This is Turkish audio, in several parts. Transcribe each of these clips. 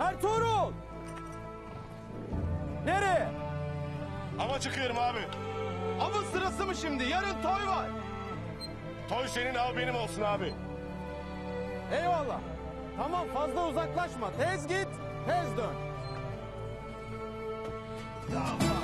Ertuğrul! Nereye? Hava çıkıyorum abi. Avın sırası mı şimdi? Yarın toy var. Toy senin av benim olsun abi. Eyvallah. Tamam fazla uzaklaşma. Tez git, tez dön. Nöbet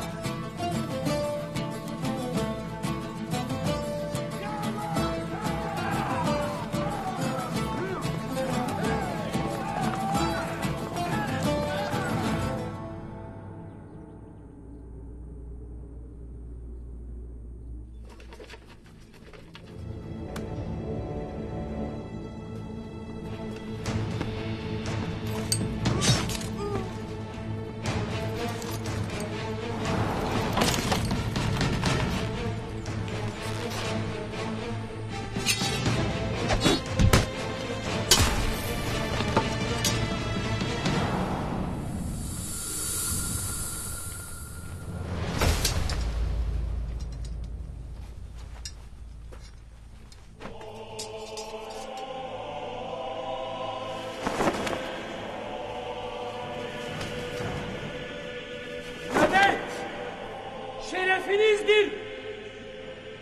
şerefinizdir.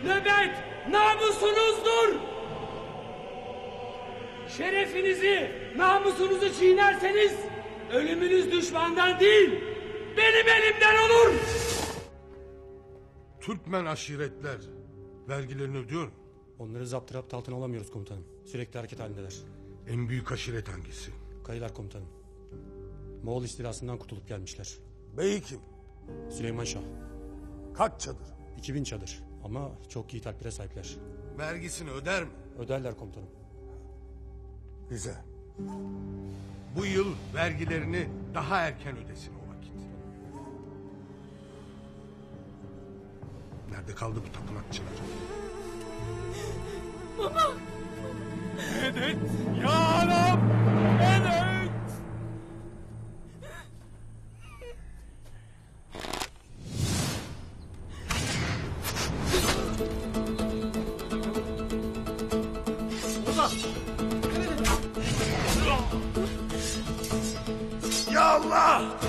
Nöbet namusunuzdur. Şerefinizi, namusunuzu çiğnerseniz ölümünüz düşmandan değil, benim elimden olur. Türkmen aşiretler vergilerini ödüyor mu? Onları zapturapt altına alamıyoruz komutanım. Sürekli hareket halindeler. En büyük aşiret hangisi? Kayılar komutanım. Moğol istilasından kurtulup gelmişler. Bey kim? Süleyman Şah. Kaç çadır? 2000 çadır. Ama çok iyi talplere sahipler. Vergisini öder mi? Öderler komutanım. Güzel. Bu yıl vergilerini daha erken ödesin o vakit. Nerede kaldı bu tapınakçılar? Ya Allah!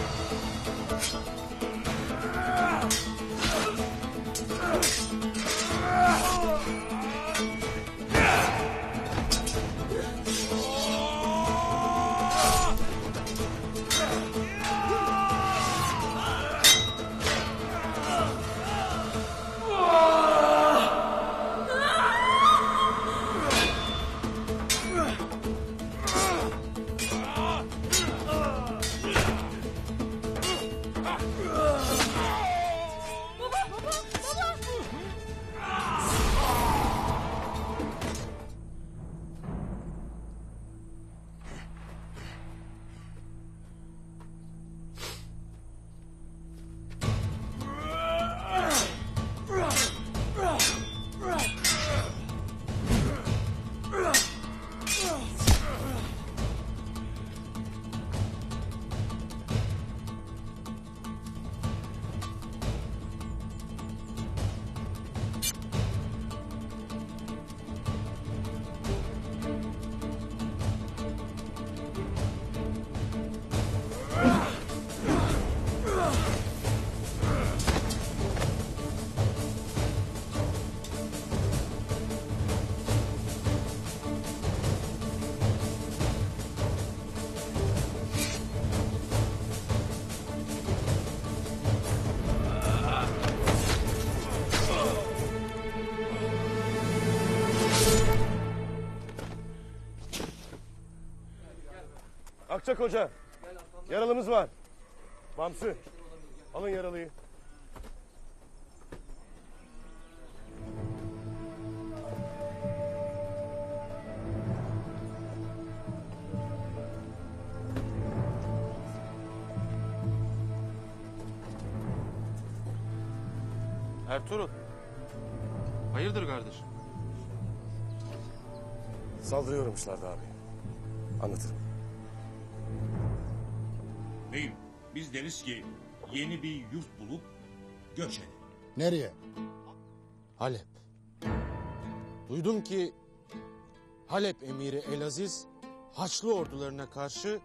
Akçak Hoca. Yaralımız var. Bamsı. Alın yaralıyı. Ertuğrul. Hayırdır kardeş? Saldırıyormuşlardı abi. Anlatırım. Beyim biz deriz ki yeni bir yurt bulup göç edin. Nereye? Halep. Duydum ki Halep emiri Elaziz Haçlı ordularına karşı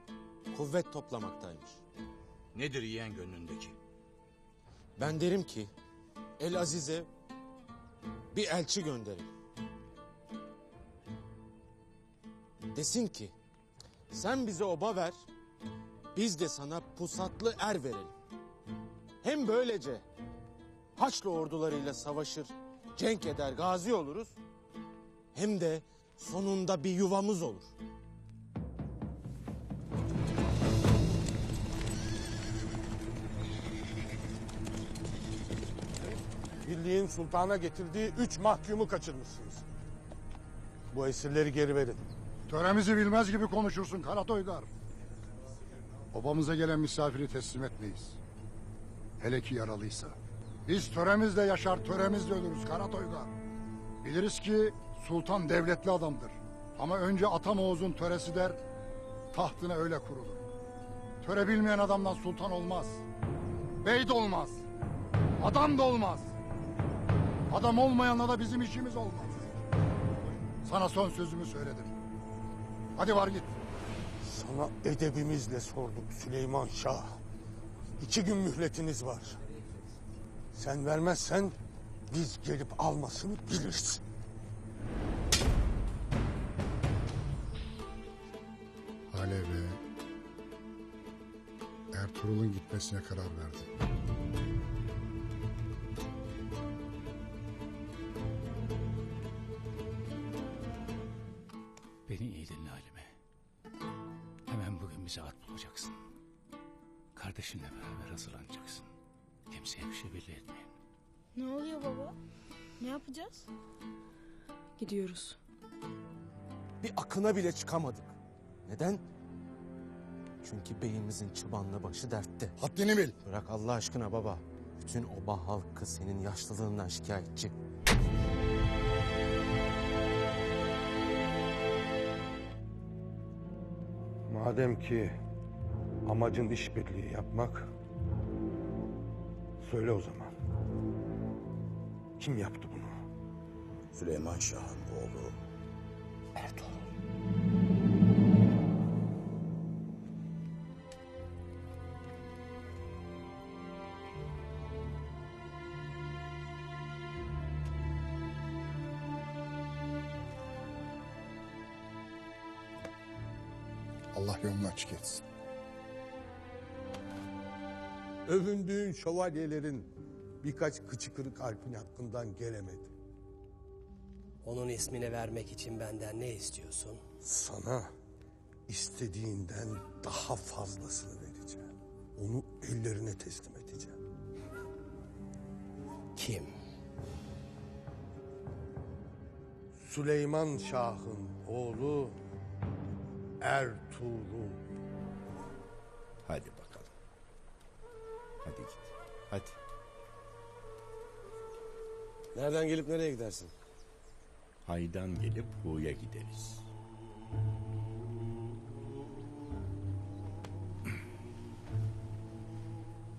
kuvvet toplamaktaymış. Nedir yiyen gönlündeki? Ben derim ki El Aziz'e bir elçi gönderin. Desin ki sen bize oba ver biz de sana pusatlı er verelim. Hem böylece Haçlı ordularıyla savaşır, cenk eder, gazi oluruz. Hem de sonunda bir yuvamız olur. Birliğin sultana getirdiği üç mahkumu kaçırmışsınız. Bu esirleri geri verin. Töremizi bilmez gibi konuşursun Karatoygar. Obamıza gelen misafiri teslim etmeyiz. Hele ki yaralıysa. Biz töremizle yaşar, töremizle ölürüz Karatoygar. Biliriz ki sultan devletli adamdır. Ama önce Atam Oğuz'un töresi der, tahtına öyle kurulur. Töre bilmeyen adamdan sultan olmaz. Bey de olmaz. Adam da olmaz. Adam olmayanla da bizim işimiz olmaz. Sana son sözümü söyledim. Hadi var git. Sana edebimizle sorduk Süleyman Şah. İki gün mühletiniz var. Sen vermezsen biz gelip almasını biliriz. Halep'e Ertuğrul'un gitmesine karar verdi. Bize at bulacaksın. Kardeşinle beraber hazırlanacaksın. Kimseye bir şey belli etmeyin. Ne oluyor baba? Ne yapacağız? Gidiyoruz. Bir akına bile çıkamadık. Neden? Çünkü beyimizin çıbanla başı dertte. Haddini bil. Bırak Allah aşkına baba. Bütün oba halkı senin yaşlılığından şikayetçi. Madem ki amacın işbirliği yapmak, söyle o zaman. Kim yaptı bunu? Süleyman Şah'ın oğlu Ertuğrul. Allah yolunu açık etsin. Övündüğün şövalyelerin birkaç kıçı kırık Alp'in hakkından gelemedi. Onun ismini vermek için benden ne istiyorsun? Sana istediğinden daha fazlasını vereceğim. Onu ellerine teslim edeceğim. Kim? Süleyman Şah'ın oğlu Ertuğrul. Hadi bakalım. Hadi git. Hadi. Nereden gelip nereye gidersin? Haydan gelip huya gideriz.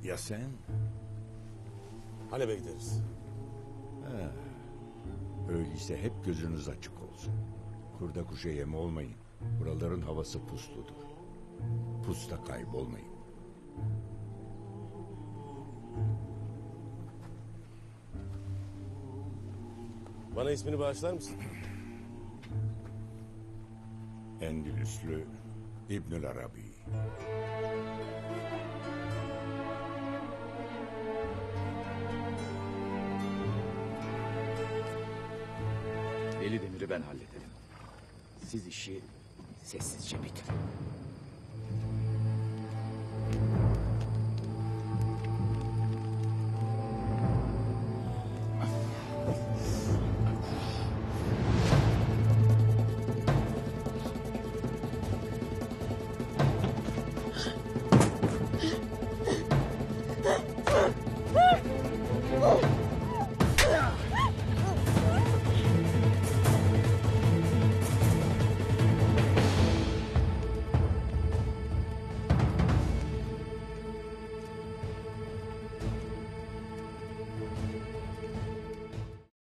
Ya sen? Halep'e gideriz. Öyleyse hep gözünüz açık olsun. Kurda kuşa yem olmayın. Buraların havası pusludur. Pusta kaybolmayın. Bana ismini bağışlar mısın? Endülüslü İbnül Arabi. Deli demiri ben hallederim. Siz işi sessizce bitirin.